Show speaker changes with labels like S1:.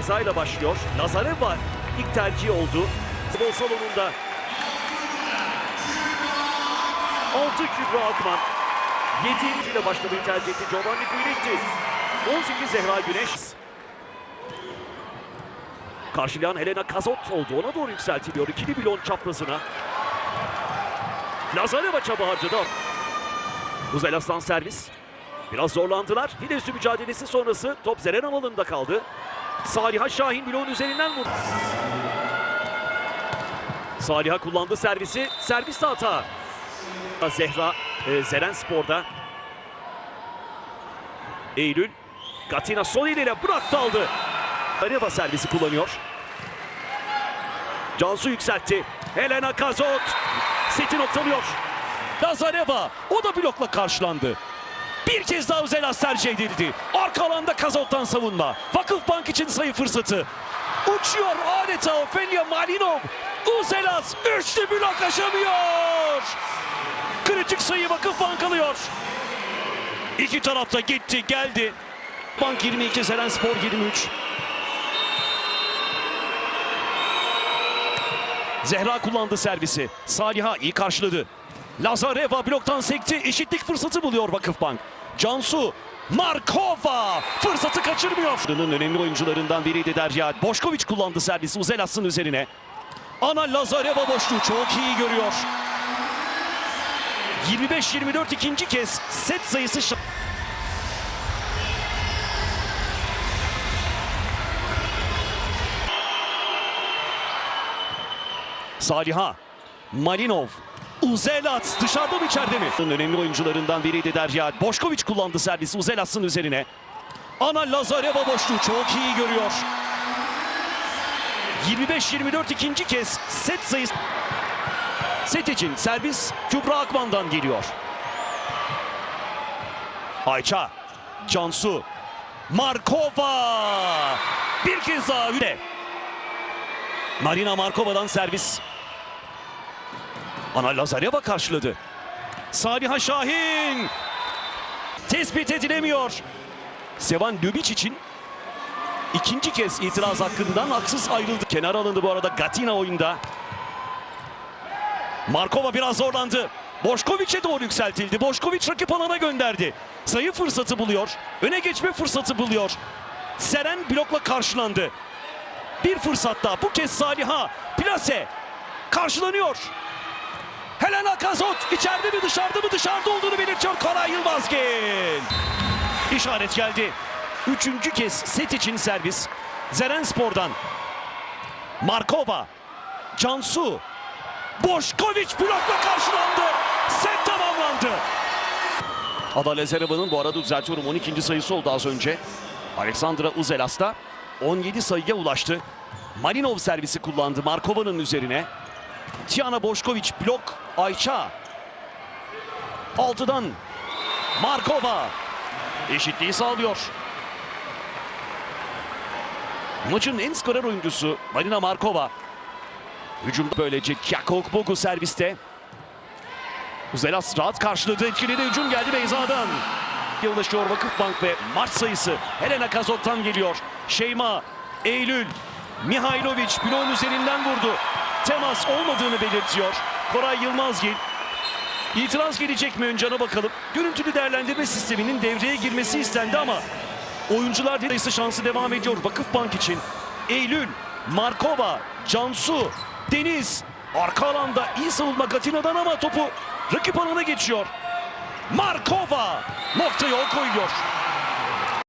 S1: Beyza ile başlıyor. Nazarev var. İlk tercih oldu. Futbol salonunda. 6 Kübra Akman. 7. ile başlamayı tercih etti. Giovanni Guidetti. 18 Zehra Güneş. Karşılayan Helena Kazot oldu. Ona doğru yükseltiliyor. İkili bilon çaprazına. Lazareva çaba harcadı. Uzel Aslan servis. Biraz zorlandılar. File üstü mücadelesi sonrası top Zeren alanında kaldı. Saliha Şahin bloğun üzerinden vurdu. Saliha kullandı servisi. Servis de hata. Zehra e, Zeren Spor'da. Eylül. Gatina sol eliyle bıraktı aldı. Areva servisi kullanıyor. Cansu yükseltti. Helena Kazot. Seti noktalıyor. Lazareva o da blokla karşılandı. Bir kez daha Uzelas tercih edildi. Arka alanda Kazot'tan savunma. Vakıfbank için sayı fırsatı. Uçuyor adeta Ofelia Malinov. Uzelas üçlü blok aşamıyor. Kritik sayı Vakıfbank alıyor. İki tarafta gitti geldi. Bank 22, Seren Spor 23. Zehra kullandı servisi. Saliha iyi karşıladı. Lazareva bloktan sekti. Eşitlik fırsatı buluyor Vakıfbank. Cansu Markova fırsatı kaçırmıyor. Bunun önemli oyuncularından biriydi Derya. Boşkoviç kullandı servisi Uzelas'ın üzerine. Ana Lazareva boşluğu çok iyi görüyor. 25-24 ikinci kez set sayısı Saliha, Malinov, Uzelat dışarıda mı içeride mi? Önemli oyuncularından biriydi Derya. Boşkoviç kullandı servisi Uzelat'ın üzerine. Ana Lazareva boşluğu çok iyi görüyor. 25-24 ikinci kez set sayısı. Set için servis Kübra Akman'dan geliyor. Ayça, Cansu, Markova. Bir kez daha öne. Marina Markova'dan servis. Ana Lazareva karşıladı. Saliha Şahin. Tespit edilemiyor. Sevan Ljubic için ikinci kez itiraz hakkından haksız ayrıldı. Kenar alındı bu arada Gatina oyunda. Markova biraz zorlandı. Boşkoviç'e doğru yükseltildi. Boşkoviç rakip alana gönderdi. Sayı fırsatı buluyor. Öne geçme fırsatı buluyor. Seren blokla karşılandı. Bir fırsat daha. Bu kez Saliha. Plase. Karşılanıyor. Helena Kazot içeride mi dışarıda mı dışarıda olduğunu belirtiyor Koray Yılmazgil. İşaret geldi. Üçüncü kez set için servis. Zeren Spor'dan. Markova. Cansu. Boşkoviç blokla karşılandı. Set tamamlandı. Ada Lazareva'nın bu arada düzeltiyorum 12. sayısı oldu az önce. Alexandra Uzelas da 17 sayıya ulaştı. Malinov servisi kullandı Markova'nın üzerine. Tiana Boşkoviç blok Ayça. Altıdan Markova eşitliği sağlıyor. Maçın en skorer oyuncusu Marina Markova. Hücumda böylece Kiyakok Bogu serviste. Uzelas rahat karşıladı. Etkili de hücum geldi Beyza'dan. Ulaşıyor Vakıfbank ve maç sayısı Helena Kazot'tan geliyor. Şeyma, Eylül, Mihailovic bloğun üzerinden vurdu. Temas olmadığını belirtiyor. Koray Yılmazgil. İtiraz gelecek mi önce ona bakalım. Görüntülü değerlendirme sisteminin devreye girmesi istendi ama oyuncular sayısı şansı devam ediyor Vakıfbank için. Eylül, Markova, Cansu, Deniz. Arka alanda iyi savunma Gatina'dan ama topu rakip alana geçiyor. Markova noktaya o koyuyor.